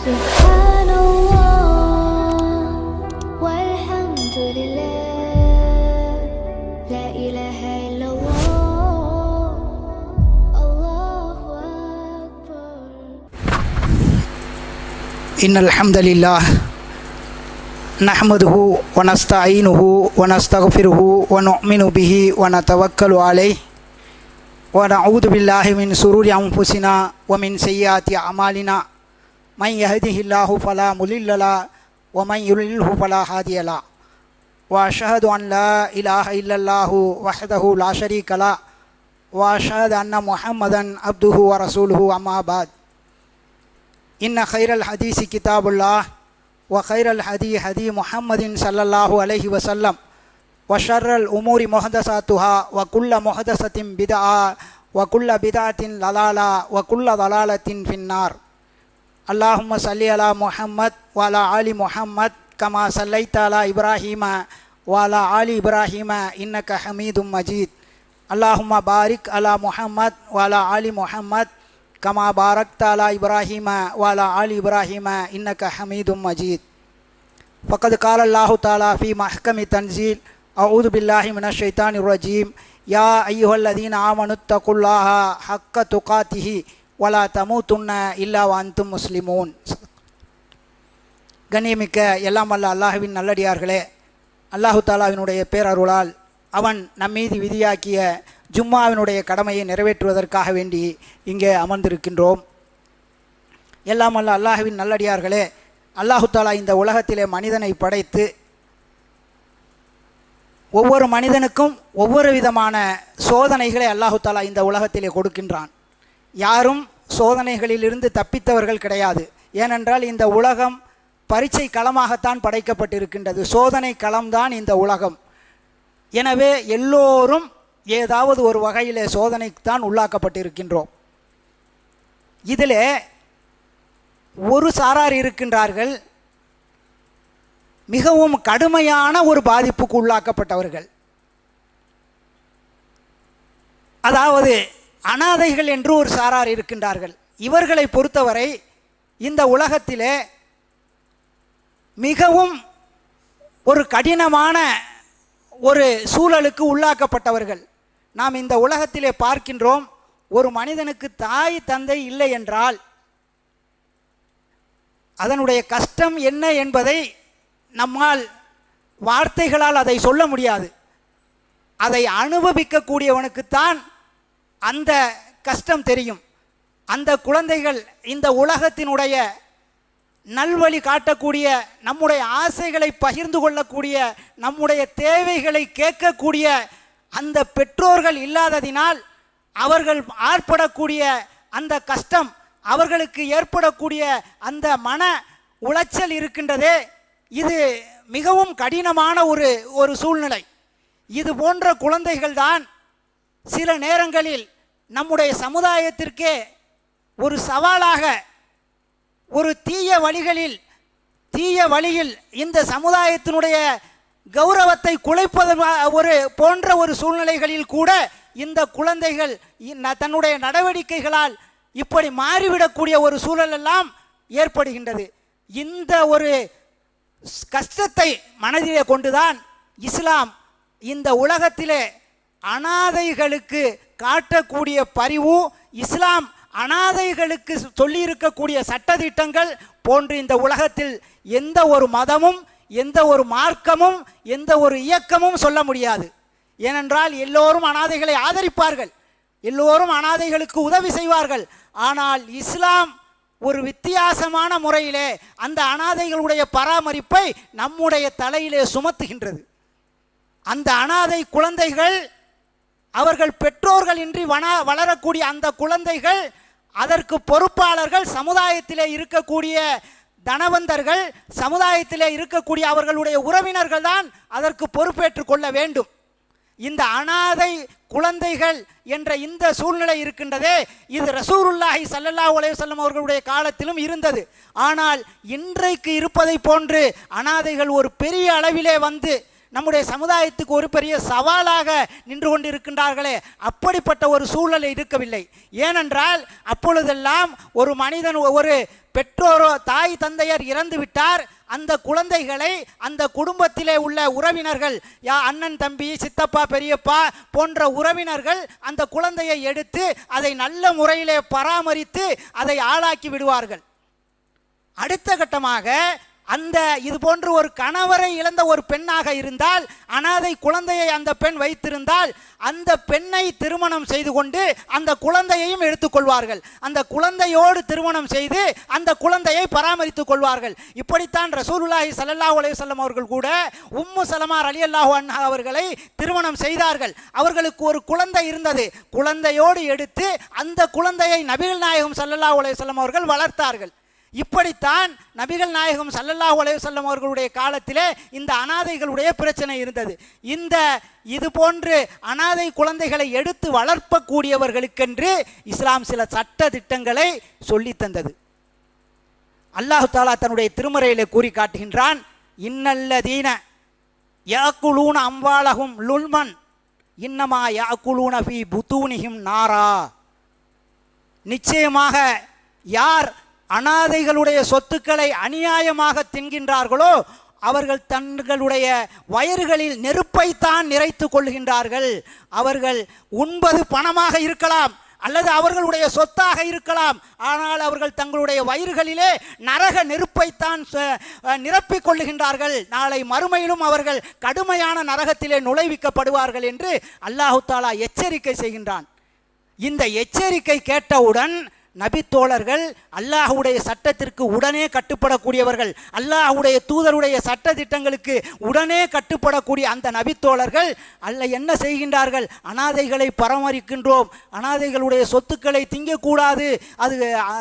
سبحان الله والحمد لله لا إله إلا الله الله أكبر إن الحمد لله نحمده ونستعينه ونستغفره ونؤمن به ونتوكل عليه ونعوذ بالله من شرور أنفسنا ومن سيئات أعمالنا من يهده الله فلا مضل له ومن يضلله فلا هادي له. وأشهد أن لا إله إلا الله وحده لا شريك له وأشهد أن محمدا عبده ورسوله أما بعد. إن خير الحديث كتاب الله وخير الهدي هدي محمد صلى الله عليه وسلم وشر الأمور محدثاتها وكل محدثة بدعة وكل بدعة ضلالة وكل ضلالة في النار. اللهم صل على محمد وعلى آل محمد كما صليت على إبراهيم وعلى آل إبراهيم إنك حميد مجيد. اللهم بارك على محمد وعلى آل محمد كما باركت على إبراهيم وعلى آل إبراهيم إنك حميد مجيد. فقد قال الله تعالى في محكم تنزيل أعوذ بالله من الشيطان الرجيم. يا أيها الذين آمنوا اتقوا الله حق تقاته வலா தமு துண்ண இல்லா வாந்தும் முஸ்லிமூன் கண்ணியமிக்க எல்லாம் அல்ல அல்லாஹுவின் நல்லடியார்களே அல்லாஹு தாலாவினுடைய பேரருளால் அவன் நம்மீது விதியாக்கிய ஜும்மாவினுடைய கடமையை நிறைவேற்றுவதற்காக வேண்டி இங்கே அமர்ந்திருக்கின்றோம். எல்லாம் அல்ல அல்லாஹுவின் நல்லடியார்களே அல்லாஹு தாலா இந்த உலகத்திலே மனிதனை படைத்து ஒவ்வொரு மனிதனுக்கும் ஒவ்வொரு விதமான சோதனைகளை அல்லாஹு தாலா இந்த உலகத்திலே கொடுக்கின்றான். யாரும் சோதனைகளிலிருந்து தப்பித்தவர்கள் கிடையாது. ஏனென்றால் இந்த உலகம் பரீட்சை களமாகத்தான் படைக்கப்பட்டிருக்கின்றது. சோதனை களம்தான் இந்த உலகம். எனவே எல்லோரும் ஏதாவது ஒரு வகையிலே சோதனைக்குத்தான் உள்ளாக்கப்பட்டிருக்கின்றோம். இதிலே ஒரு சாரார் இருக்கின்றார்கள். மிகவும் கடுமையான ஒரு பாதிப்புக்கு உள்ளாக்கப்பட்டவர்கள். அதாவது அனாதைகள் என்று ஒரு சாரார் இருக்கின்றார்கள். இவர்களை பொறுத்தவரை இந்த உலகத்திலே மிகவும் ஒரு கடினமான ஒரு சூழலுக்கு உள்ளாக்கப்பட்டவர்கள். நாம் இந்த உலகத்திலே பார்க்கின்றோம் ஒரு மனிதனுக்கு தாய் தந்தை இல்லை என்றால் அதனுடைய கஷ்டம் என்ன என்பதை நம்மால் வார்த்தைகளால் அதை சொல்ல முடியாது. அதை அனுபவிக்கக்கூடியவனுக்குத்தான் அந்த கஷ்டம் தெரியும். அந்த குழந்தைகள் இந்த உலகத்தினுடைய நல்வழி காட்டக்கூடிய நம்முடைய ஆசைகளை பகிர்ந்து கொள்ளக்கூடிய நம்முடைய தேவைகளை கேட்கக்கூடிய அந்த பெற்றோர்கள் இல்லாததினால் அவர்கள் ஆட்படக்கூடிய அந்த கஷ்டம் அவர்களுக்கு ஏற்படக்கூடிய அந்த மன உளைச்சல் இருக்கின்றதே இது மிகவும் கடினமான ஒரு ஒரு சூழ்நிலை. இது போன்ற குழந்தைகள் தான் சில நேரங்களில் நம்முடைய சமுதாயத்திற்கே ஒரு சவாலாக ஒரு தீய வழிகளில் தீய வழியில் இந்த சமுதாயத்தினுடைய கௌரவத்தை குலைப்பது ஒரு போன்ற ஒரு சூழ்நிலைகளில் கூட இந்த குழந்தைகள் தன்னுடைய நடவடிக்கைகளால் இப்படி மாறிவிடக்கூடிய ஒரு சூழலெல்லாம் ஏற்படுகின்றது. இந்த ஒரு கஷ்டத்தை மனதிலே கொண்டுதான் இஸ்லாம் இந்த உலகத்திலே அனாதைகளுக்கு காட்டக்கூடிய பரிவு இஸ்லாம் அனாதைகளுக்கு சொல்லியிருக்கக்கூடிய சட்டத்திட்டங்கள் போன்று இந்த உலகத்தில் எந்த ஒரு மதமும் எந்த ஒரு மார்க்கமும் எந்த ஒரு இயக்கமும் சொல்ல முடியாது. ஏனென்றால் எல்லோரும் அனாதைகளை ஆதரிப்பார்கள். எல்லோரும் அனாதைகளுக்கு உதவி செய்வார்கள். ஆனால் இஸ்லாம் ஒரு வித்தியாசமான முறையிலே அந்த அனாதைகளுடைய பராமரிப்பை நம்முடைய தலையிலே சுமத்துகின்றது. அந்த அனாதை குழந்தைகள் அவர்கள் பெற்றோர்கள் இன்றி வன வளரக்கூடிய அந்த குழந்தைகள் அதற்கு பொறுப்பாளர்கள் சமுதாயத்திலே இருக்கக்கூடிய தனவந்தர்கள் சமுதாயத்திலே இருக்கக்கூடிய அவர்களுடைய உறவினர்கள் தான் அதற்கு பொறுப்பேற்று கொள்ள வேண்டும். இந்த அனாதை குழந்தைகள் என்ற இந்த சூழ்நிலை இருக்கின்றதே இது ரசூருல்லாஹி சல்லல்லா அலைஹி அவர்களுடைய காலத்திலும் இருந்தது. ஆனால் இன்றைக்கு இருப்பதை போன்று அனாதைகள் ஒரு பெரிய அளவிலே வந்து நம்முடைய சமுதாயத்துக்கு ஒரு பெரிய சவாலாக நின்று கொண்டிருக்கின்றார்களே. அப்படிப்பட்ட ஒரு சூழல் இருக்கவில்லை. ஏனென்றால் அப்பொழுதெல்லாம் ஒரு மனிதன் ஒரு பெற்றோரோ தாய் தந்தையர் இறந்து விட்டார். அந்த குழந்தைகளை அந்த குடும்பத்திலே உள்ள உறவினர்கள் யா அண்ணன் தம்பி சித்தப்பா பெரியப்பா போன்ற உறவினர்கள் அந்த குழந்தையை எடுத்து அதை நல்ல முறையிலே பராமரித்து அதை ஆளாக்கி விடுவார்கள். அடுத்த கட்டமாக அந்த இது போன்று ஒரு கணவரை இழந்த ஒரு பெண்ணாக இருந்தால் அனாதை குழந்தையை அந்த பெண் வைத்திருந்தால் அந்த பெண்ணை திருமணம் செய்து கொண்டு அந்த குழந்தையையும் எடுத்துக்கொள்வார்கள் அந்த குழந்தையோடு திருமணம் செய்து அந்த குழந்தையை பராமரித்துக் கொள்வார்கள். இப்படித்தான் ரசூலுல்லாஹி ஸல்லல்லாஹு அலைஹி அவர்கள் கூட உம்மு சலமார் அலி அல்லாஹு அண்ணா அவர்களை திருமணம் செய்தார்கள். அவர்களுக்கு ஒரு குழந்தை இருந்தது. குழந்தையோடு எடுத்து அந்த குழந்தையை நபிகள் நாயகம் ஸல்லல்லாஹு அலைஹி அவர்கள் வளர்த்தார்கள். இப்படித்தான் நபிகள் நாயகம் ஸல்லல்லாஹு அலைஹி அவர்களுடைய காலத்திலே இந்த அனாதைகளுடைய பிரச்சனை இருந்தது. இந்த இது போன்று அனாதை குழந்தைகளை எடுத்து வளர்ப்பக்கூடியவர்களுக்கென்று இஸ்லாம் சில சட்ட திட்டங்களை சொல்லி தந்தது. அல்லாஹு தாலா தன்னுடைய திருமறையிலே கூறி காட்டுகின்றான் இன்னல்லதீன யாக்குலூன அம்பாலகும் லுல்மன் இன்னமா யாக்குலூன ஃபி புத்தூனிகும் நாரா. நிச்சயமாக யார் அனாதைகளுடைய சொத்துக்களை அநியாயமாக தின்கின்றார்களோ அவர்கள் தங்களுடைய வயறுகளில் நெருப்பைத்தான் நிறைத்து கொள்கின்றார்கள். அவர்கள் உண்பது பணமாக இருக்கலாம் அல்லது அவர்களுடைய சொத்தாக இருக்கலாம் ஆனால் அவர்கள் தங்களுடைய வயிறுகளிலே நரக நெருப்பைத்தான் ச- நிரப்பிக் கொள்ளுகின்றார்கள். நாளை மறுமையிலும் அவர்கள் கடுமையான நரகத்திலே நுழைவிக்கப்படுவார்கள் என்று அல்லாஹு தாலா எச்சரிக்கை செய்கின்றான். இந்த எச்சரிக்கை கேட்டவுடன் நபித்தோழர்கள் அல்லாஹ்வுடைய சட்டத்திற்கு உடனே கட்டுப்படக்கூடியவர்கள் அல்லாஹ்வுடைய தூதருடைய சட்ட திட்டங்களுக்கு உடனே கட்டுப்படக்கூடிய அந்த நபித்தோழர்கள் அல்ல என்ன செய்கின்றார்கள்? அனாதைகளை பராமரிக்கின்றோம் அனாதைகளுடைய சொத்துக்களை திங்கக்கூடாது அது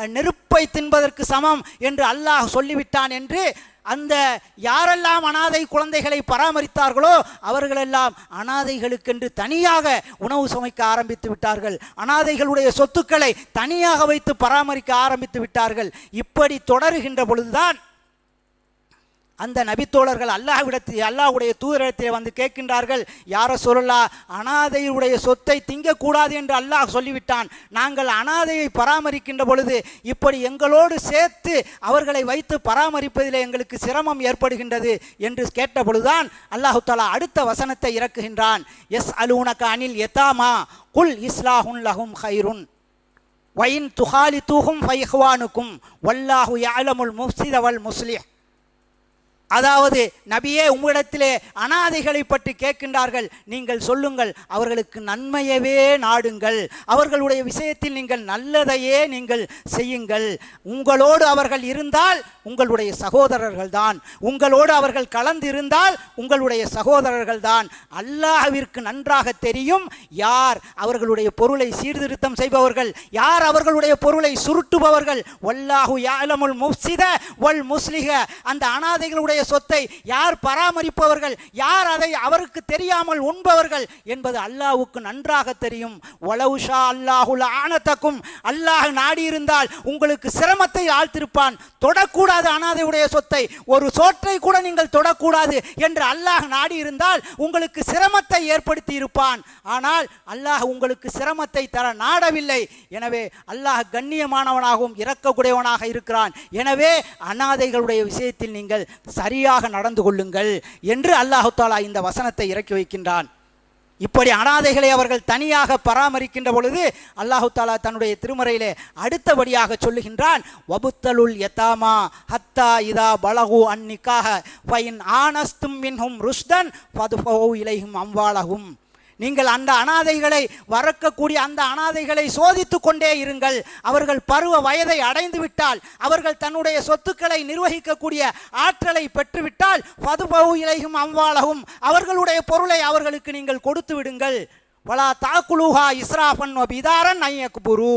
நெருப்பை தின்பதற்கு சமம் என்று அல்லாஹ் சொல்லிவிட்டான் என்று அந்த யாரெல்லாம் அனாதை குழந்தைகளை பராமரித்தார்களோ அவர்களெல்லாம் அனாதைகளுக்கென்று தனியாக உணவு சமைக்க ஆரம்பித்து விட்டார்கள். அனாதைகளுடைய சொத்துக்களை தனியாக வைத்து பராமரிக்க ஆரம்பித்து விட்டார்கள். இப்படி தொடருகின்ற பொழுதுதான் அந்த நபித்தோழர்கள் அல்லாஹ்விடத்தில் அல்லாஹ்வுடைய தூதரிடத்தில் வந்து கேட்கின்றார்கள் யார சொல்லலா? அனாதையுடைய சொத்தை திங்கக்கூடாது என்று அல்லாஹ் சொல்லிவிட்டான். நாங்கள் அனாதையை பராமரிக்கின்ற பொழுது இப்படி எங்களோடு சேர்த்து அவர்களை வைத்து பராமரிப்பதில் எங்களுக்கு சிரமம் ஏற்படுகின்றது என்று கேட்ட பொழுதுதான் அல்லாஹு தாலா அடுத்த வசனத்தை இறக்குகின்றான். எஸ் அலூனக அனில் எத்தாமா குல் இஸ்லாஹுன் லஹும் ஹைருன் வயின் துஹாலி தூகும் ஃபைஹ்வானுக்கும் வல்லாஹு யாலமுல் முஃசிதவல் முஸ்லிஹ். அதாவது நபியே உம்மிடத்திலே அனாதைகளை பற்றி கேட்கின்றார்கள். நீங்கள் சொல்லுங்கள் அவர்களுக்கு நன்மையவே நாடுங்கள். அவர்களுடைய விஷயத்தில் நீங்கள் நல்லதையே நீங்கள் செய்யுங்கள். உங்களோடு அவர்கள் இருந்தால் உங்களுடைய சகோதரர்கள் தான் உங்களோடு அவர்கள் கலந்து இருந்தால் உங்களுடைய சகோதரர்கள் தான் அல்லாஹ்விற்கு நன்றாக தெரியும் யார் அவர்களுடைய பொருளை சீர்திருத்தம் செய்பவர்கள் யார் அவர்களுடைய பொருளை சுருட்டுபவர்கள். வல்லாஹு யாலமுல் முஃப்சித வல் முஸ்லிக அந்த அனாதைகளுடைய சொத்தை யார் பராமரிப்பவர்கள் யார் அதை அவருக்கு தெரியாமல் உண்பவர்கள் என்பது அல்லாவுக்கு நன்றாக தெரியும். வலவுஷா அல்லாஹுல் ஆனத்தக்கும் அல்லாஹ் நாடியிருந்தால் உங்களுக்கு சிரமத்தை ஆழ்த்திருப்பான். தொடக்கூடாது அனாதையுடைய சொத்தை. ஒரு சோற்றை கூட நீங்கள் தொடக்கூடாது என்று அல்லாஹ் நாடியிருந்தால் உங்களுக்கு சிரமத்தை ஏற்படுத்தி இருப்பான் ஆனால் அல்லாஹ் உங்களுக்கு சிரமத்தை தர நாடவில்லை. எனவே அல்லாஹ் கண்ணியமானவனாகவும் இறக்கக்கூடியவனாக இருக்கிறான். எனவே அனாதைகளுடைய விஷயத்தில் நீங்கள் சரியாக நடந்து கொள்ளுங்கள் என்று அல்லாஹு தாலா இந்த வசனத்தை இறக்கி வைக்கின்றான். இப்படி அனாதைகளை அவர்கள் தனியாக பராமரிக்கின்ற பொழுது அல்லாஹு தாலா தன்னுடைய திருமறையிலே அடுத்தபடியாக சொல்லுகின்றான் வபுத்தலுல் யதாமா ஹத்தா இதா பலகு அந்நிக்காக ஃபைன் ஆனஸ்தும் மின்ஹும் ருஷ்தன் பதுஃபோ இலையும் அம்வாலகும் நீங்கள் அந்த அனாதைகளை வறக்கக்கூடிய அந்த அனாதைகளை சோதித்து கொண்டே இருங்கள். அவர்கள் பருவ வயதை அடைந்து விட்டால் அவர்கள் தன்னுடைய சொத்துக்களை நிர்வகிக்கக்கூடிய ஆற்றலை பெற்றுவிட்டால் பதுபவு இலையும் அம்வாலகும் அவர்களுடைய பொருளை அவர்களுக்கு நீங்கள் கொடுத்து விடுங்கள். வலா தாக்குலுஹா இஸ்ராஃபன் பிதாரன் ஐயக்குபுரு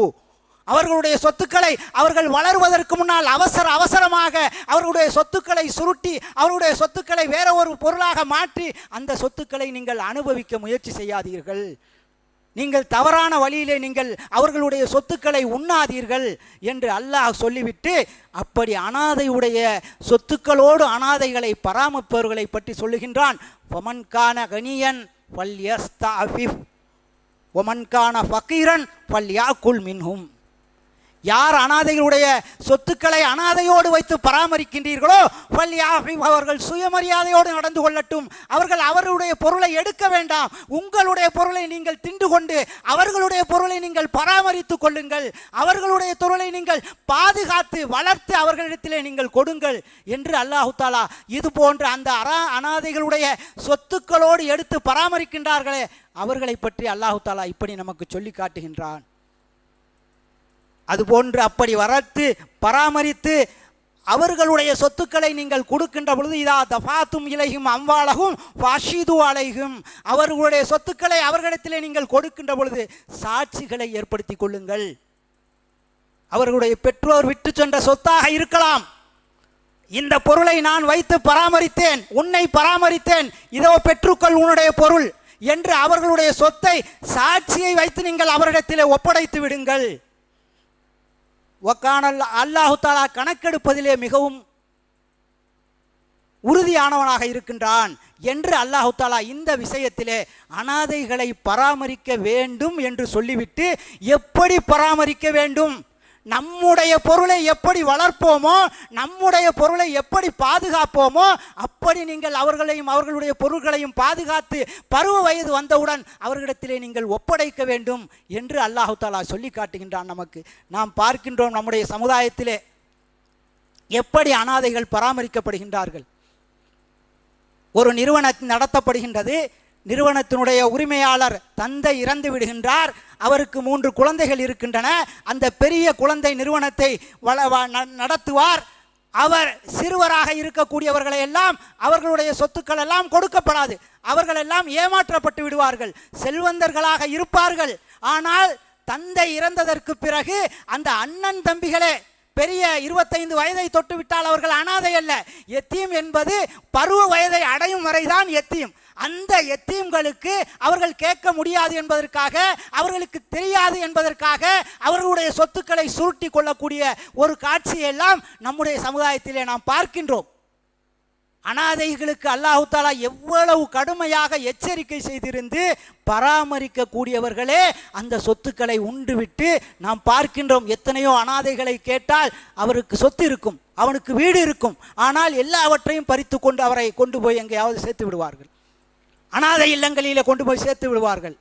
அவர்களுடைய சொத்துக்களை அவர்கள் வளருவதற்கு முன்னால் அவசர அவசரமாக அவர்களுடைய சொத்துக்களை சுருட்டி அவருடைய சொத்துக்களை வேற ஒரு பொருளாக மாற்றி அந்த சொத்துக்களை நீங்கள் அனுபவிக்க முயற்சி செய்யாதீர்கள். நீங்கள் தவறான வழியிலே நீங்கள் அவர்களுடைய சொத்துக்களை உண்ணாதீர்கள் என்று அல்லாஹ் சொல்லிவிட்டு அப்படி அனாதையுடைய சொத்துக்களோடு அனாதைகளை பராமரிப்பவர்களை பற்றி சொல்லுகின்றான். ஒமன்கான கனியன் வல்யஸ்தாஃபிஃப் ஒமன்கான ஃபக்கீரன் வல்யாக்குல் மின்ஹும். யார் அனாதைகளுடைய சொத்துக்களை அனாதையோடு வைத்து பராமரிக்கின்றீர்களோ வல்யாஃபி அவர்கள் சுயமரியாதையோடு நடந்து கொள்ளட்டும். அவர்கள் அவருடைய பொருளை எடுக்க வேண்டாம். உங்களுடைய பொருளை நீங்கள் திண்டு கொண்டு அவர்களுடைய பொருளை நீங்கள் பராமரித்துக் கொள்ளுங்கள். அவர்களுடைய பொருளை நீங்கள் பாதுகாத்து வளர்த்து அவர்களிடத்திலே நீங்கள் கொடுங்கள் என்று அல்லாஹு தாலா இது போன்ற அந்த அரா அனாதைகளுடைய சொத்துக்களோடு எடுத்து பராமரிக்கின்றார்களே அவர்களை பற்றி அல்லாஹு தாலா இப்படி நமக்கு சொல்லி காட்டுகின்றான். அதுபோன்று அப்படி வளர்த்து பராமரித்து அவர்களுடைய சொத்துக்களை நீங்கள் கொடுக்கின்ற பொழுது இதா தஃபாத்தும் இலையும் அம்பாலகும் ஃபாஷிது அலைகும் அவர்களுடைய சொத்துக்களை அவர்களிடத்திலே நீங்கள் கொடுக்கின்ற பொழுது சாட்சிகளை ஏற்படுத்தி கொள்ளுங்கள். அவர்களுடைய பெற்றோர் விட்டு சென்ற சொத்தாக இருக்கலாம். இந்த பொருளை நான் வைத்து பராமரித்தேன் உன்னை பராமரித்தேன் இதோ பெற்றுக்கொள் உன்னுடைய பொருள் என்று அவர்களுடைய சொத்தை சாட்சியை வைத்து நீங்கள் அவரிடத்திலே ஒப்படைத்து விடுங்கள். ஒக்கானல் அல்லாஹு தாலா கணக்கெடுப்பதிலே மிகவும் உறுதியானவனாக இருக்கின்றான் என்று அல்லாஹு தாலா இந்த விஷயத்திலே அனாதைகளை பராமரிக்க வேண்டும் என்று சொல்லிவிட்டு எப்படி பராமரிக்க வேண்டும்? நம்முடைய பொருளை எப்படி வளர்ப்போமோ நம்முடைய பொருளை எப்படி பாதுகாப்போமோ அப்படி நீங்கள் அவர்களையும் அவர்களுடைய பொருள்களையும் பாதுகாத்து பருவ வயது வந்தவுடன் அவர்களிடத்திலே நீங்கள் ஒப்படைக்க வேண்டும் என்று அல்லாஹு தாலா சொல்லி காட்டுகின்றான் நமக்கு. நாம் பார்க்கின்றோம் நம்முடைய சமுதாயத்திலே எப்படி அனாதைகள் பராமரிக்கப்படுகின்றார்கள். ஒரு நிறுவனம் நடத்தப்படுகின்றது நிறுவனத்தினுடைய உரிமையாளர் தந்தை இறந்து விடுகின்றார். அவருக்கு மூன்று குழந்தைகள் இருக்கின்றன. அந்த பெரிய குழந்தை நிறுவனத்தை ந- நடத்துவார். அவர் சிறுவராக இருக்கக்கூடியவர்களை எல்லாம் அவர்களுடைய சொத்துக்கள் எல்லாம் கொடுக்கப்படாது. அவர்கள் எல்லாம் ஏமாற்றப்பட்டு விடுவார்கள். செல்வந்தர்களாக இருப்பார்கள். ஆனால் தந்தை இறந்ததற்கு பிறகு அந்த அண்ணன் தம்பிகளே பெரிய இருபத்தைந்து வயதை தொட்டுவிட்டால் அவர்கள் அனாதை அல்ல. எத்தியம் என்பது பருவ வயதை அடையும் வரைதான் எத்தியம் அந்த எத்தீம்களுக்கு அவர்கள் கேட்க முடியாது என்பதற்காக அவர்களுக்கு தெரியாது என்பதற்காக அவர்களுடைய சொத்துக்களை சுருட்டி கொள்ளக்கூடிய ஒரு காட்சியெல்லாம் நம்முடைய சமுதாயத்திலே நாம் பார்க்கின்றோம். அனாதைகளுக்கு அல்லாஹு தாலா எவ்வளவு கடுமையாக எச்சரிக்கை செய்திருந்து பராமரிக்கக்கூடியவர்களே அந்த சொத்துக்களை உண்டுவிட்டு நாம் பார்க்கின்றோம். எத்தனையோ அனாதைகளை கேட்டால் அவருக்கு சொத்து இருக்கும் அவனுக்கு வீடு இருக்கும். ஆனால் எல்லாவற்றையும் பறித்து கொண்டு அவரை கொண்டு போய் எங்கேயாவது சேர்த்து விடுவார்கள். அனாதை இல்லங்களிலே கொண்டு போய் சேர்த்து விடுவார்கள்.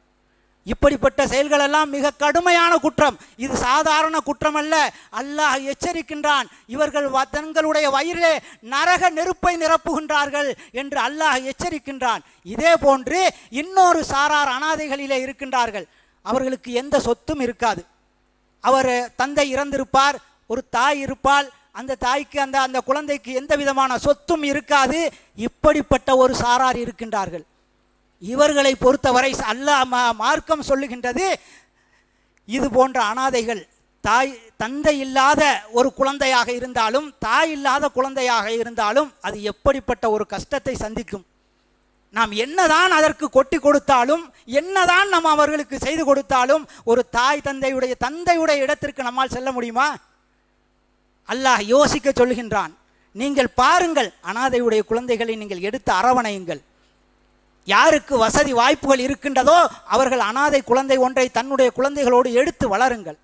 இப்படிப்பட்ட செயல்கள் எல்லாம் மிக கடுமையான குற்றம். இது சாதாரண குற்றம் அல்ல அல்லாஹ் எச்சரிக்கின்றான். இவர்கள் வ- தங்களுடைய வயிறிலே நரக நெருப்பை நிரப்புகின்றார்கள் என்று அல்லாஹ் எச்சரிக்கின்றான். இதே போன்று இன்னொரு சாரார் அனாதைகளிலே இருக்கின்றார்கள். அவர்களுக்கு எந்த சொத்தும் இருக்காது. அவர் தந்தை இறந்திருப்பார் ஒரு தாய் இருப்பாள். அந்த தாய்க்கு அந்த அந்த குழந்தைக்கு எந்த விதமான சொத்தும் இருக்காது. இப்படிப்பட்ட ஒரு சாரார் இருக்கின்றார்கள். இவர்களை பொறுத்தவரை அல்லாஹ் மார்க்கம் சொல்லுகின்றது இது போன்ற அனாதைகள். தாய் தந்தை இல்லாத ஒரு குழந்தையாக இருந்தாலும் தாய் இல்லாத குழந்தையாக இருந்தாலும் அது எப்படிப்பட்ட ஒரு கஷ்டத்தை சந்திக்கும். நாம் என்னதான் அதற்கு கொட்டி கொடுத்தாலும் என்னதான் நாம் அவர்களுக்கு செய்து கொடுத்தாலும் ஒரு தாய் தந்தையுடைய தந்தையுடைய இடத்திற்கு நம்மால் செல்ல முடியுமா? அல்லாஹ் யோசிக்க சொல்கின்றான் நீங்கள் பாருங்கள் அனாதையுடைய குழந்தைகளை நீங்கள் எடுத்து அரவணையுங்கள். யாருக்கு வசதி வாய்ப்புகள் இருக்கின்றதோ அவர்கள் அனாதை குழந்தை ஒன்றை தன்னுடைய குழந்தைகளோடு எடுத்து வளருங்கள்.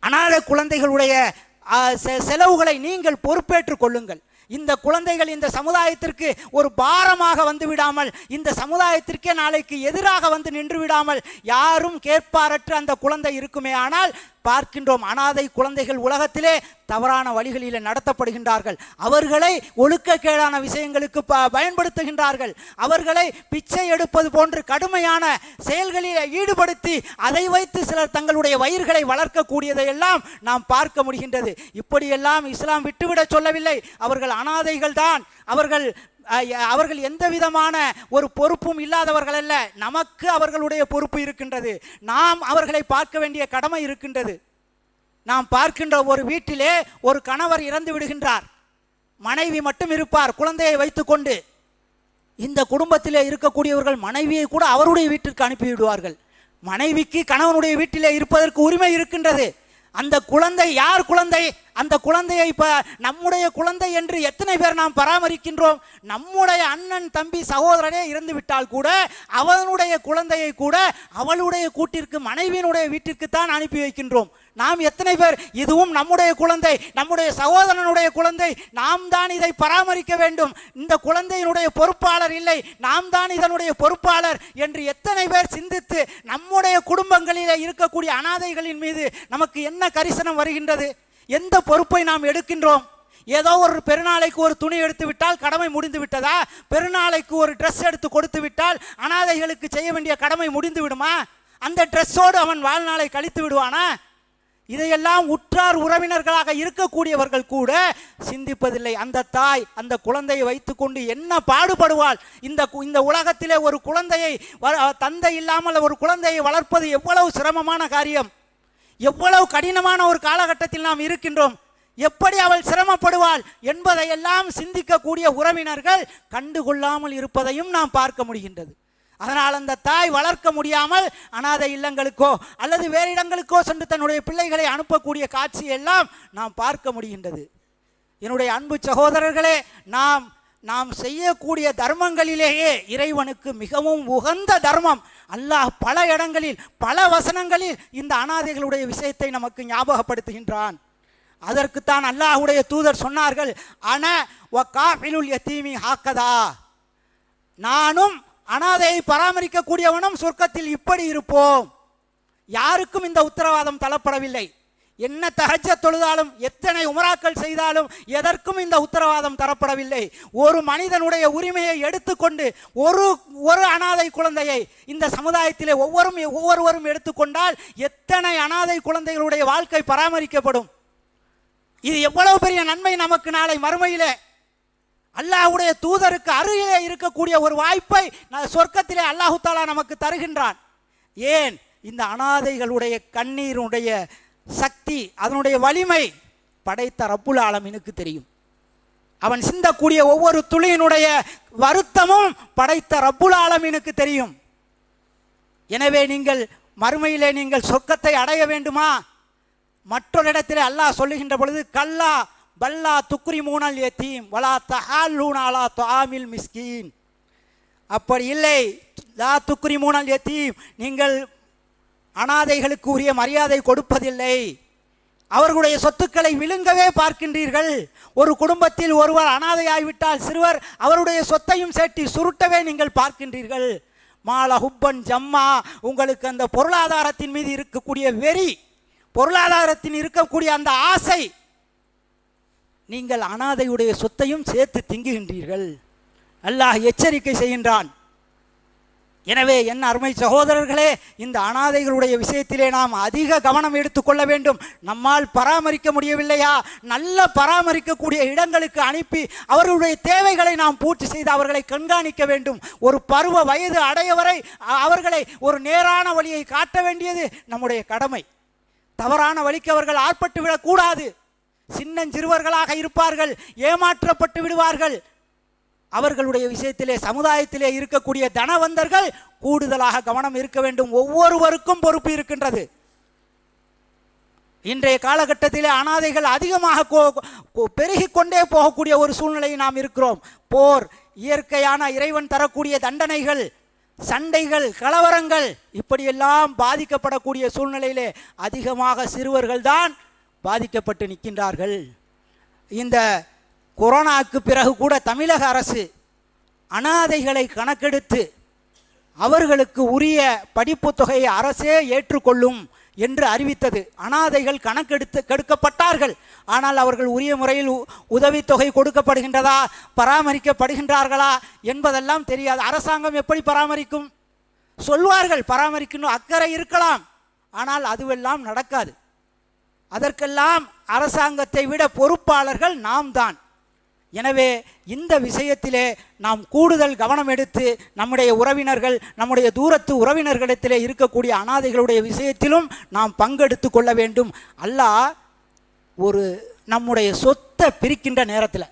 அனாதை குழந்தைகளுடைய செ- செலவுகளை நீங்கள் பொறுப்பேற்றுக் கொள்ளுங்கள். இந்த குழந்தைகள் இந்த சமுதாயத்திற்கு ஒரு பாரமாக வந்து விடாமல் இந்த சமுதாயத்திற்கே நாளைக்கு எதிராக வந்து நின்று விடாமல் யாரும் கேட்பாரற்று அந்த குழந்தை இருக்குமே. ஆனால் பார்க்கின்றோம். அனாதை குழந்தைகள் உலகத்திலே தவறான வழிகளில் நடத்தப்படுகின்றார்கள். அவர்களை ஒழுக்கக்கேடான விஷயங்களுக்கு ப- பயன்படுத்துகின்றார்கள். அவர்களை பிச்சை எடுப்பது போன்று கடுமையான செயல்களில் ஈடுபடுத்தி அதை வைத்து சிலர் தங்களுடைய வயிர்களை வளர்க்கக்கூடியதையெல்லாம் நாம் பார்க்க முடிகின்றது. இப்படியெல்லாம் இஸ்லாம் விட்டுவிடச் சொல்லவில்லை. அவர்கள் அனாதைகள் தான் அவர்கள் அவர்கள் எந்த விதமான ஒரு பொறுப்பும் இல்லாதவர்கள் அல்ல. நமக்கு அவர்களுடைய பொறுப்பு இருக்கின்றது. நாம் அவர்களை பார்க்க வேண்டிய கடமை இருக்கின்றது. நாம் பார்க்கின்ற ஒரு வீட்டிலே ஒரு கணவர் இறந்து விடுகின்றார். மனைவி மட்டும் இருப்பார் குழந்தையை வைத்துக்கொண்டு. இந்த குடும்பத்திலே இருக்கக்கூடியவர்கள் மனைவியை கூட அவருடைய வீட்டிற்கு அனுப்பிவிடுவார்கள். மனைவிக்கு கணவனுடைய வீட்டிலே இருப்பதற்கு உரிமை இருக்கின்றது. அந்த குழந்தை யார் குழந்தை? அந்த குழந்தையை இப்ப நம்முடைய குழந்தை என்று எத்தனை பேர் நாம் பராமரிக்கின்றோம்? நம்முடைய அண்ணன் தம்பி சகோதரனே இருந்து விட்டால் கூட அவனுடைய குழந்தையை கூட அவளுடைய கூட்டிற்கு மனைவியினுடைய வீட்டிற்கு தான் அனுப்பி வைக்கின்றோம். நாம் எத்தனை பேர்? இதுவும் நம்முடைய குழந்தை நம்முடைய சகோதரனுடைய குழந்தை நாம் தான் இதை பராமரிக்க வேண்டும். இந்த குழந்தையினுடைய பொறுப்பாளர் இல்லை நாம் தான் இதனுடைய பொறுப்பாளர் என்று எத்தனை பேர் சிந்தித்து நம்முடைய குடும்பங்களிலே இருக்கக்கூடிய அனாதைகளின் மீது நமக்கு என்ன கரிசனம் வருகின்றது? எந்த பொறுப்பை நாம் எடுக்கின்றோம்? ஏதோ ஒரு பெருநாளைக்கு ஒரு துணி எடுத்து விட்டால் கடமை முடிந்து விட்டதா? பெருநாளைக்கு ஒரு ட்ரெஸ் எடுத்து கொடுத்து விட்டால் அனாதைகளுக்கு செய்ய வேண்டிய கடமை முடிந்து விடுமா? அந்த ட்ரெஸ்ஸோடு அவன் வாழ்நாளை கழித்து விடுவானா? இதையெல்லாம் உற்றார் உறவினர்களாக இருக்கக்கூடியவர்கள் கூட சிந்திப்பதில்லை. அந்த தாய் அந்த குழந்தையை வைத்துக்கொண்டு என்ன பாடுபடுவாள்? இந்த இந்த உலகத்திலே ஒரு குழந்தையை வ- தந்தை இல்லாமல் ஒரு குழந்தையை வளர்ப்பது எவ்வளவு சிரமமான காரியம்? எவ்வளவு கடினமான ஒரு காலகட்டத்தில் நாம் இருக்கின்றோம். எப்படி அவள் சிரமப்படுவாள் என்பதையெல்லாம் சிந்திக்கக்கூடிய உறவினர்கள் கண்டுகொள்ளாமல் இருப்பதையும் நாம் பார்க்க முடிகின்றது. அதனால் அந்த தாய் வளர்க்க முடியாமல் அனாதை இல்லங்களுக்கோ அல்லது வேறு இடங்களுக்கோ சென்று தன்னுடைய பிள்ளைகளை அனுப்பக்கூடிய காட்சியெல்லாம் நாம் பார்க்க முடிகின்றது. என்னுடைய அன்பு சகோதரர்களே நாம் நாம் செய்யக்கூடிய தர்மங்களிலேயே இறைவனுக்கு மிகவும் உகந்த தர்மம். அல்லாஹ் பல இடங்களில் பல வசனங்களில் இந்த அனாதைகளுடைய விஷயத்தை நமக்கு ஞாபகப்படுத்துகின்றான். அதற்குத்தான் அல்லாஹ்வுடைய தூதர் சொன்னார்கள் அன ஒ காஃபிலுல் எத்தீமி ஹாக்கதா. நானும் அனாதையை பராமரிக்கக்கூடியவனும் சொர்க்கத்தில் இப்படி இருப்போம். யாருக்கும் இந்த உத்தரவாதம் தரப்படவில்லை என்ன தகஜ தொழுதாலும் எத்தனை உமராக்கள் செய்தாலும் எதற்கும் இந்த உத்தரவாதம் தரப்படவில்லை. ஒரு மனிதனுடைய உரிமையை எடுத்துக்கொண்டு ஒரு ஒரு அனாதை குழந்தையை இந்த சமுதாயத்திலே ஒவ்வொரும் ஒவ்வொருவரும் எடுத்துக்கொண்டால் எத்தனை அனாதை குழந்தைகளுடைய வாழ்க்கை பராமரிக்கப்படும். இது எவ்வளவு பெரிய நன்மை நமக்கு நாளை மறுமையிலே. அல்லாஹ்வுடைய தூதருக்கு அருகிலே இருக்கக்கூடிய ஒரு வாய்ப்பை சொர்க்கத்திலே அல்லாஹு தாலா நமக்கு தருகின்றான். ஏன்? இந்த அனாதைகளுடைய கண்ணீருடைய சக்தி அதனுடைய வலிமை படைத்த ரப்புல் ஆலமினுக்கு தெரியும். அவன் சிந்தக்கூடிய ஒவ்வொரு துளியினுடைய வருத்தமும் படைத்த ரப்புல் ஆலமினுக்கு தெரியும். எனவே நீங்கள் மறுமையிலே நீங்கள் சொர்க்கத்தை அடைய வேண்டுமா? மற்றொரு இடத்திலே அல்லாஹ் சொல்லுகின்ற பொழுது கல்லா பல்லா துக்ரி எத்தீம் வலா தஹாலூன் அலா துஆமில் மிஸ்கீன் அப்படி இல்லை. லா துக்ரி எத்தீம் நீங்கள் அனாதைகளுக்கு உரிய மரியாதை கொடுப்பதில்லை. அவர்களுடைய சொத்துக்களை விழுங்கவே பார்க்கின்றீர்கள். ஒரு குடும்பத்தில் ஒருவர் அனாதையாகிவிட்டால் சிறுவர் அவருடைய சொத்தையும் சேர்த்து சுருட்டவே நீங்கள் பார்க்கின்றீர்கள். மால ஹுப்பன் ஜம்மா. உங்களுக்கு அந்த பொருளாதாரத்தின் மீது இருக்கக்கூடிய வெறி பொருளாதாரத்தின் இருக்கக்கூடிய அந்த ஆசை நீங்கள் அனாதையுடைய சொத்தையும் சேர்த்து திங்குகின்றீர்கள். அல்லாஹ் எச்சரிக்கை செய்கின்றான். எனவே என் அருமை சகோதரர்களே இந்த அனாதைகளுடைய விஷயத்திலே நாம் அதிக கவனம் எடுத்துக்கொள்ள வேண்டும். நம்மால் பராமரிக்க முடியவில்லையா? நல்ல பராமரிக்கக்கூடிய இடங்களுக்கு அனுப்பி அவர்களுடைய தேவைகளை நாம் பூர்த்தி செய்து அவர்களை கண்காணிக்க வேண்டும். ஒரு பருவ வயது அடையவரை வரை அவர்களை ஒரு நேரான வழியை காட்ட வேண்டியது நம்முடைய கடமை. தவறான வழிக்கு அவர்கள் ஆட்பட்டு விடக்கூடாது. சின்னஞ்சிறுவர்களாக இருப்பார்கள் ஏமாற்றப்பட்டு விடுவார்கள். அவர்களுடைய விஷயத்திலே சமுதாயத்திலே இருக்கக்கூடிய தனவந்தர்கள் கூடுதலாக கவனம் இருக்க வேண்டும். ஒவ்வொருவருக்கும் பொறுப்பு இருக்கின்றது. இன்றைய காலகட்டத்திலே அனாதைகள் அதிகமாக கோ- போகக்கூடிய ஒரு சூழ்நிலையில் நாம் இருக்கிறோம். போர் இயற்கையான இறைவன் தரக்கூடிய தண்டனைகள் சண்டைகள் கலவரங்கள் இப்படியெல்லாம் பாதிக்கப்படக்கூடிய சூழ்நிலையிலே அதிகமாக சிறுவர்கள் தான் பாதிக்கப்பட்டு நிற்கின்றார்கள். இந்த கொரோனாவுக்கு பிறகு கூட தமிழக அரசு அனாதைகளை கணக்கெடுத்து அவர்களுக்கு உரிய படிப்பு தொகையை அரசே ஏற்றுக்கொள்ளும் என்று அறிவித்தது. அனாதைகள் கணக்கெடுத்து கெடுக்கப்பட்டார்கள். ஆனால் அவர்கள் உரிய முறையில் உதவித்தொகை கொடுக்கப்படுகின்றதா பராமரிக்கப்படுகின்றார்களா என்பதெல்லாம் தெரியாது. அரசாங்கம் எப்படி பராமரிக்கும்? சொல்வார்கள் பராமரிக்கணும் அக்கறை இருக்கலாம். ஆனால் அதுவெல்லாம் நடக்காது. அதற்கெல்லாம் அரசாங்கத்தை விட பொறுப்பாளர்கள் நாம் தான் எனவே இந்த விஷயத்திலே நாம் கூடுதல் கவனம் எடுத்து நம்முடைய உறவினர்கள் நம்முடைய தூரத்து உறவினர்களிடத்திலே இருக்கக்கூடிய அனாதைகளுடைய விஷயத்திலும் நாம் பங்கெடுத்து கொள்ள வேண்டும். அல்லாஹ் ஒரு நம்முடைய சொத்தை பிரிக்கின்ற நேரத்தில்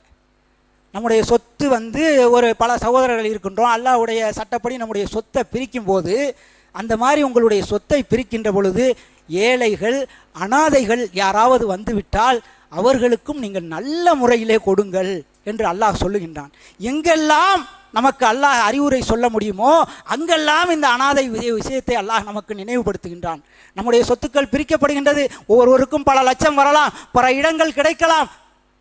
நம்முடைய சொத்து வந்து ஒரு பல சகோதரர்கள் இருக்கின்றோம் அல்லாவுடைய சட்டப்படி நம்முடைய சொத்தை பிரிக்கும் போது அந்த மாதிரி உங்களுடைய சொத்தை பிரிக்கின்ற பொழுது ஏழைகள் அனாதைகள் யாராவது வந்துவிட்டால் அவர்களுக்கும் நீங்கள் நல்ல முறையிலே கொடுங்கள் என்று அல்லாஹ் சொல்லுகின்றான். எங்கெல்லாம் நமக்கு அல்லாஹ் அறிவுரை சொல்ல முடியுமோ அங்கெல்லாம் இந்த அனாதை விஷயத்தை அல்லாஹ் நமக்கு நினைவுபடுத்துகின்றான். நம்முடைய சொத்துக்கள் பிரிக்கப்படுகின்றது ஒவ்வொருவருக்கும் பல லட்சம் வரலாம் பல இடங்கள் கிடைக்கலாம்.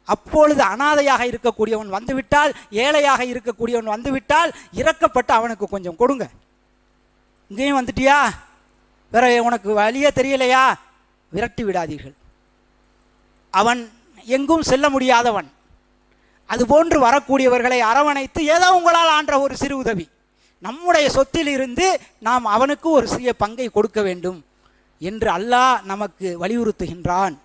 அப்பொழுது அனாதையாக இருக்கக்கூடியவன் வந்துவிட்டால் ஏழையாக இருக்கக்கூடியவன் வந்துவிட்டால் இறக்கப்பட்டு அவனுக்கு கொஞ்சம் கொடுங்க. இங்கேயும் வந்துட்டியா? வேற உனக்கு வழியே தெரியலையா? விரட்டி விடாதீர்கள். அவன் எங்கும் செல்ல முடியாதவன். அதுபோன்று வரக்கூடியவர்களை அரவணைத்து ஏதோ உங்களால் ஆன்ற ஒரு சிறு உதவி. நம்முடைய சொத்தில் இருந்து நாம் அவனுக்கு ஒரு சிறிய பங்கை கொடுக்க வேண்டும் என்று அல்லாஹ் நமக்கு வலியுறுத்துகின்றான்.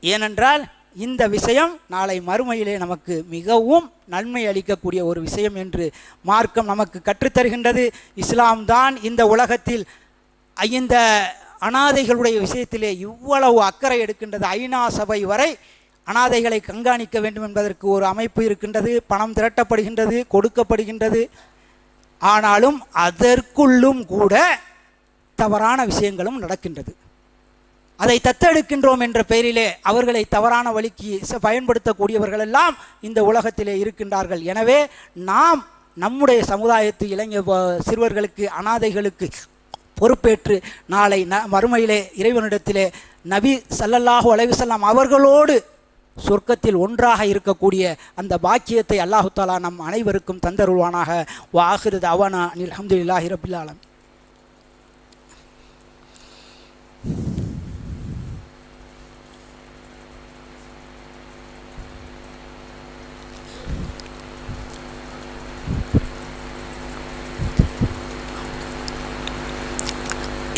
ஏனென்றால் இந்த விஷயம் நாளை மறுமையிலே நமக்கு மிகவும் நன்மை அளிக்கக்கூடிய ஒரு விஷயம் என்று மார்க்கம் நமக்கு கற்றுத்தருகின்றது. இஸ்லாம் தான் இந்த உலகத்தில் இந்த அனாதைகளுடைய விஷயத்திலே இவ்வளவு அக்கறை எடுக்கின்றது ஐநா சபை வரை அனாதைகளை கண்காணிக்க வேண்டும் என்பதற்கு ஒரு அமைப்பு இருக்கின்றது பணம் திரட்டப்படுகின்றது கொடுக்கப்படுகின்றது. ஆனாலும் அதற்குள்ளும் கூட தவறான விஷயங்களும் நடக்கின்றது. அதை தத்தெடுக்கின்றோம் என்ற பெயரிலே அவர்களை தவறான வழிக்கு பயன்படுத்தக்கூடியவர்கள் எல்லாம் இந்த உலகத்திலே இருக்கின்றார்கள். எனவே நாம் நம்முடைய சமுதாயத்து இளைஞ சிறுவர்களுக்கு அனாதைகளுக்கு பொறுப்பேற்று நாளை ந மறுமையிலே இறைவனிடத்திலே நபி சல்லல்லாஹு அலைவு வஸல்லம் அவர்களோடு சொர்க்கத்தில் ஒன்றாக இருக்கக்கூடிய அந்த பாக்கியத்தை அல்லாஹு தாலா நம் அனைவருக்கும் தந்தருள்வானாக. வாஹிரு அவனா அனில் அஹமதுல்லாஹி ஆலம்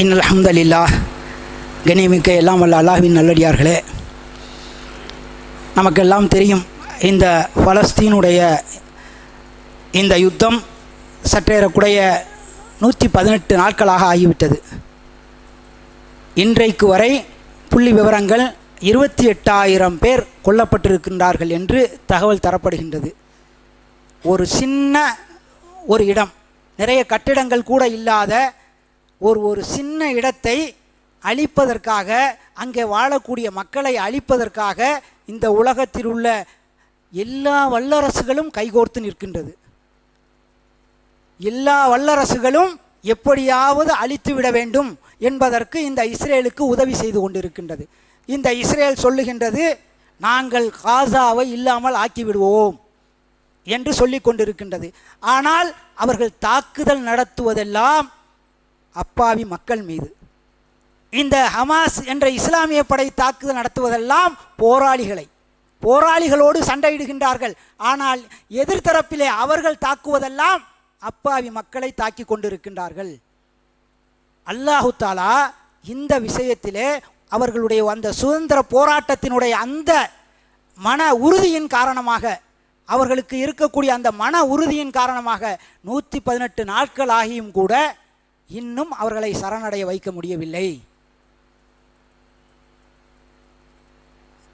இன் அல்ஹம்துலில்லா கண்ணியமிக்க எல்லாம் வல்ல அல்லாஹ்வின் நல்லடியார்களே. நமக்கெல்லாம் தெரியும் இந்த பலஸ்தீனுடைய இந்த யுத்தம் சற்றேறக்குடைய நூற்றி பதினெட்டு நாட்களாக ஆகிவிட்டது. இன்றைக்கு வரை புள்ளி விவரங்கள் இருபத்தி எட்டாயிரம் பேர் கொல்லப்பட்டிருக்கின்றார்கள் என்று தகவல் தரப்படுகின்றது. ஒரு சின்ன ஒரு இடம் நிறைய கட்டிடங்கள் கூட இல்லாத ஒரு ஒரு சின்ன இடத்தை அழிப்பதற்காக அங்கே வாழக்கூடிய மக்களை அழிப்பதற்காக இந்த உலகத்தில் உள்ள எல்லா வல்லரசுகளும் கைகோர்த்து நிற்கின்றது. எல்லா வல்லரசுகளும் எப்படியாவது அழித்துவிட வேண்டும் என்பதற்கு இந்த இஸ்ரேலுக்கு உதவி செய்து கொண்டிருக்கின்றது. இந்த இஸ்ரேல் சொல்லுகின்றது நாங்கள் காசாவை இல்லாமல் ஆக்கிவிடுவோம் என்று சொல்லிக் கொண்டிருக்கின்றது. ஆனால் அவர்கள் தாக்குதல் நடத்துவதெல்லாம் அப்பாவி மக்கள் மீது. இந்த ஹமாஸ் என்ற இஸ்லாமிய படை தாக்குதல் நடத்துவதெல்லாம் போராளிகளை போராளிகளோடு சண்டையிடுகின்றார்கள். ஆனால் எதிர்த்தரப்பிலே அவர்கள் தாக்குவதெல்லாம் அப்பாவி மக்களை தாக்கி கொண்டிருக்கின்றார்கள். அல்லாஹு தாலா இந்த விஷயத்திலே அவர்களுடைய அந்த சுதந்திர போராட்டத்தினுடைய அந்த மன உறுதியின் காரணமாக அவர்களுக்கு இருக்கக்கூடிய அந்த மன உறுதியின் காரணமாக நூற்றி பதினெட்டு நாட்கள் ஆகியும் கூட இன்னும் அவர்களை சரணடைய வைக்க முடியவில்லை.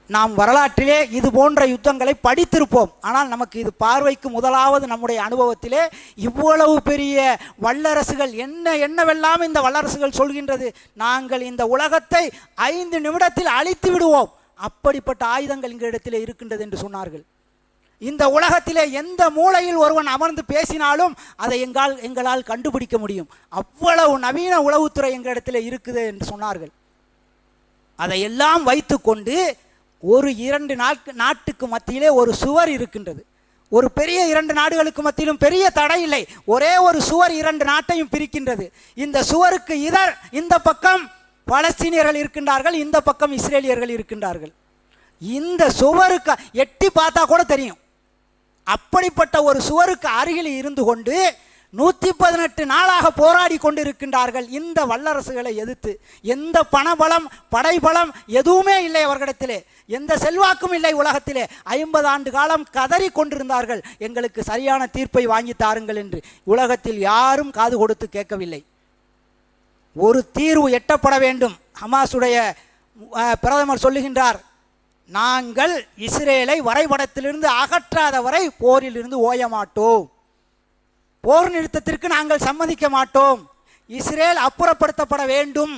நாம் வரலாற்றிலே இது போன்ற யுத்தங்களை படித்திருப்போம். ஆனால் நமக்கு இது பார்வைக்கு முதலாவது நம்முடைய அனுபவத்திலே இவ்வளவு பெரிய வல்லரசுகள் என்ன என்னவெல்லாம் இந்த வல்லரசுகள் சொல்கின்றது. நாங்கள் இந்த உலகத்தை ஐந்து நிமிடத்தில் அழித்து விடுவோம். அப்படிப்பட்ட ஆயுதங்கள் எங்களிடத்திலே இருக்கின்றது என்று சொன்னார்கள். இந்த உலகத்திலே எந்த மூலையில் ஒருவன் அமர்ந்து பேசினாலும் அதை எங்கால் எங்களால் கண்டுபிடிக்க முடியும். அவ்வளவு நவீன உளவுத்துறை எங்களிடத்தில் இருக்குது என்று சொன்னார்கள். அதையெல்லாம் வைத்துக்கொண்டு ஒரு இரண்டு நாட்கு நாட்டுக்கு மத்தியிலே ஒரு சுவர் இருக்கின்றது. ஒரு பெரிய இரண்டு நாடுகளுக்கு மத்தியிலும் பெரிய தடை இல்லை. ஒரே ஒரு சுவர் இரண்டு நாட்டையும் பிரிக்கின்றது. இந்த சுவருக்கு இதழ் இந்த பக்கம் பலஸ்தீனியர்கள் இருக்கின்றார்கள் இந்த பக்கம் இஸ்ரேலியர்கள் இருக்கின்றார்கள். இந்த சுவருக்கு எட்டி பார்த்தா கூட தெரியும். அப்படிப்பட்ட ஒரு சுவருக்கு அருகில் இருந்து கொண்டு நூற்றி பதினெட்டு நாளாக போராடி கொண்டிருக்கின்றார்கள். இந்த வல்லரசுகளை எதிர்த்து எந்த பணபலம் படைபலம் எதுவுமே இல்லை அவர்களிடத்திலே. எந்த செல்வாக்கும் இல்லை உலகத்திலே. ஐம்பது ஆண்டு காலம் கதறி கொண்டிருந்தார்கள். எங்களுக்கு சரியான தீர்ப்பை வாங்கி தாருங்கள் என்று உலகத்தில் யாரும் காது கொடுத்து கேட்கவில்லை. ஒரு தீர்வு எட்டப்பட வேண்டும். ஹமாஸுடைய பிரதமர் சொல்லுகின்றார் நாங்கள் இஸ்ரேலை வரைபடத்திலிருந்து அகற்றாத வரை போரிலிருந்து ஓய மாட்டோம். போர் நிறுத்தத்திற்கு நாங்கள் சம்மதிக்க மாட்டோம். இஸ்ரேல் அப்புறப்படுத்தப்பட வேண்டும்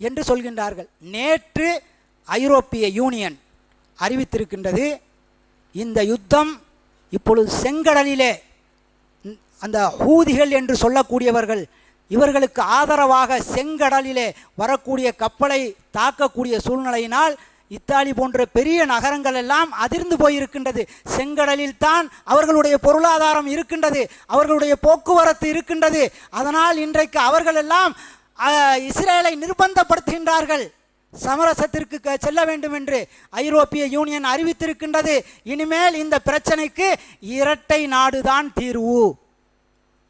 என்று சொல்கின்றார்கள். நேற்று ஐரோப்பிய யூனியன் அறிவித்திருக்கின்றது இந்த யுத்தம் இப்பொழுது செங்கடலிலே அந்த ஹூதிகள் என்று சொல்லக்கூடியவர்கள் இவர்களுக்கு ஆதரவாக செங்கடலிலே வரக்கூடிய கப்பலை தாக்கக்கூடிய சூழ்நிலையினால் இத்தாலி போன்ற பெரிய நகரங்கள் எல்லாம் அதிர்ந்து போயிருக்கின்றது. செங்கடலில் தான் அவர்களுடைய பொருளாதாரம் இருக்கின்றது அவர்களுடைய போக்குவரத்து இருக்கின்றது. அதனால் இன்றைக்கு அவர்கள் எல்லாம் இஸ்ரேலை நிர்பந்தப்படுத்துகின்றார்கள். சமரசத்திற்கு செல்ல வேண்டும் என்று ஐரோப்பிய யூனியன் அறிவித்திருக்கின்றது. இனிமேல் இந்த பிரச்சனைக்கு இரட்டை நாடுதான் தீர்வு.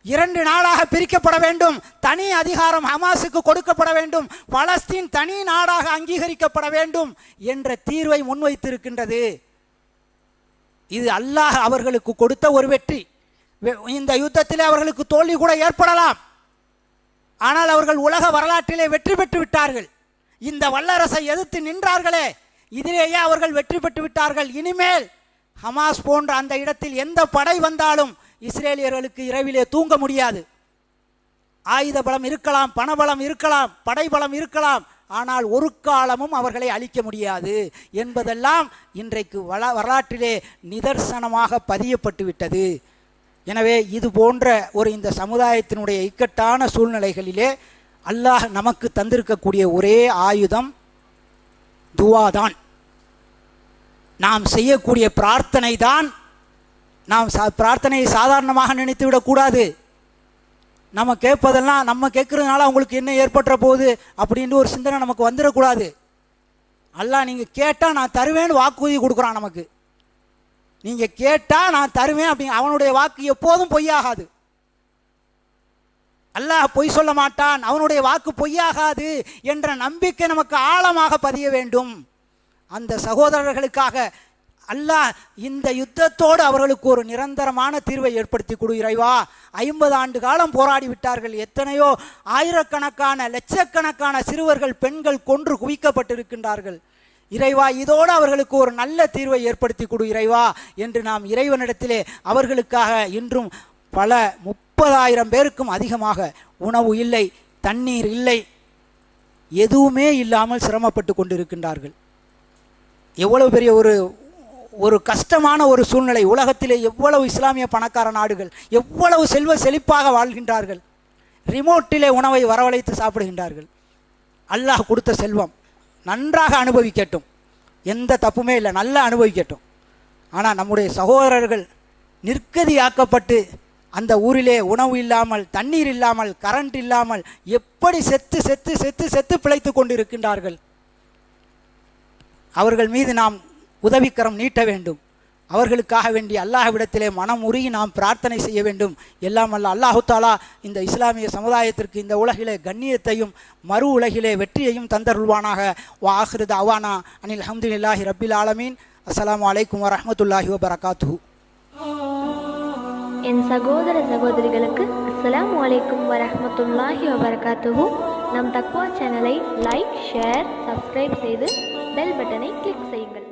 இரண்டு நாடாக பிரிக்கப்பட வேண்டும். தனி அதிகாரம் ஹமாஸுக்கு கொடுக்கப்பட வேண்டும். பலஸ்தீன் தனி நாடாக அங்கீகரிக்கப்பட வேண்டும் என்ற தீர்வை முன்வைத்திருக்கின்றது. இது அல்லாஹ் அவர்களுக்கு கொடுத்த ஒரு வெற்றி. இந்த யுத்தத்திலே அவர்களுக்கு தோல்வி கூட ஏற்படலாம். ஆனால் அவர்கள் உலக வரலாற்றிலே வெற்றி பெற்று விட்டார்கள். இந்த வல்லரசை எதிர்த்து நின்றார்களே இதிலேயே அவர்கள் வெற்றி பெற்று விட்டார்கள். இனிமேல் ஹமாஸ் போன்ற அந்த இடத்தில் எந்த படை வந்தாலும் இஸ்ரேலியர்களுக்கு இரவிலே தூங்க முடியாது. ஆயுத பலம் இருக்கலாம் பணபலம் இருக்கலாம் படைபலம் இருக்கலாம் ஆனால் ஒரு காலமும் அவர்களை அழிக்க முடியாது என்பதெல்லாம் இன்றைக்கு வள வரலாற்றிலே நிதர்சனமாக பதியப்பட்டு விட்டது. எனவே இது போன்ற ஒரு இந்த சமுதாயத்தினுடைய இக்கட்டான சூழ்நிலைகளிலே அல்லாஹ் நமக்கு தந்திருக்கக்கூடிய ஒரே ஆயுதம் துவாதான். நாம் செய்யக்கூடிய பிரார்த்தனை தான் நாம் சா பிரார்த்தனையை சாதாரணமாக நினைத்து விடக்கூடாது. நம்ம கேட்பதெல்லாம் நம்ம கேட்குறதுனால அவங்களுக்கு என்ன ஏற்பட்டுற போகுது அப்படின்ட்டு ஒரு சிந்தனை நமக்கு வந்துடக்கூடாது. அல்லா நீங்கள் கேட்டால் நான் தருவேன்னு வாக்குறுதி கொடுக்குறான் நமக்கு. நீங்கள் கேட்டால் நான் தருவேன் அப்படி அவனுடைய வாக்கு எப்போதும் பொய்யாகாது. அல்லாஹ் பொய் சொல்ல மாட்டான் அவனுடைய வாக்கு பொய்யாகாது என்ற நம்பிக்கை நமக்கு ஆழமாக பதிய வேண்டும். அந்த சகோதரர்களுக்காக அல்லாஹ் இந்த யுத்தத்தோடு அவர்களுக்கு ஒரு நிரந்தரமான தீர்வை ஏற்படுத்தி கொடு இறைவா. ஐம்பது ஆண்டு காலம் போராடி விட்டார்கள். எத்தனையோ ஆயிரக்கணக்கான லட்சக்கணக்கான சிறுவர்கள் பெண்கள் கொன்று குவிக்கப்பட்டிருக்கின்றார்கள். இறைவா இதோடு அவர்களுக்கு ஒரு நல்ல தீர்வை ஏற்படுத்தி கொடு இறைவா என்று நாம் இறைவனிடத்திலே அவர்களுக்காக இன்றும் பல முப்பதாயிரம் பேருக்கும் அதிகமாக உணவு இல்லை தண்ணீர் இல்லை எதுவுமே இல்லாமல் சிரமப்பட்டு கொண்டிருக்கின்றார்கள். எவ்வளவு பெரிய ஒரு ஒரு கஷ்டமான ஒரு சூழ்நிலை. உலகத்திலே எவ்வளவு இஸ்லாமிய பணக்கார நாடுகள் எவ்வளவு செல்வ செழிப்பாக வாழ்கின்றார்கள். ரிமோட்டிலே உணவை வரவழைத்து சாப்பிடுகின்றார்கள். அல்லாஹ் கொடுத்த செல்வம் நன்றாக அனுபவிக்கட்டும். எந்த தப்புமே இல்லை நல்லா அனுபவிக்கட்டும். ஆனால் நம்முடைய சகோதரர்கள் நிற்கதியாக்கப்பட்டு அந்த ஊரிலே உணவு இல்லாமல் தண்ணீர் இல்லாமல் கரண்ட் இல்லாமல் எப்படி செத்து செத்து செத்து செத்து பிழைத்து கொண்டிருக்கின்றார்கள்? அவர்கள் மீது நாம் உதவிக்கரம் நீட்ட வேண்டும். அவர்களுக்காக வேண்டி அல்லாஹ்விடத்திலே மனம் உருகி நாம் பிரார்த்தனை செய்ய வேண்டும். எல்லாம் அல்ல அல்லாஹு தாலா இந்த இஸ்லாமிய சமுதாயத்திற்கு இந்த உலகிலே கண்ணியத்தையும் மறு உலகிலே வெற்றியையும் தந்தருள்வானாக. வா ஆஹிருத அவானா அனில் அஹமதுல்லாஹி ரபில் ஆலமீன். அஸ்லாம் அலைக்கும் வரமத்துல்லாஹி வபரகாத்து என் சகோதர சகோதரிகளுக்கு அஸ்லாம் வலைக்கும் வரமத்துல்லாஹி வபரகாத்துஹு. நம் தக்வா சேனலை லைக் ஷேர் சப்ஸ்கிரைப் செய்து பெல் பட்டனை கிளிக் செய்யுங்கள்.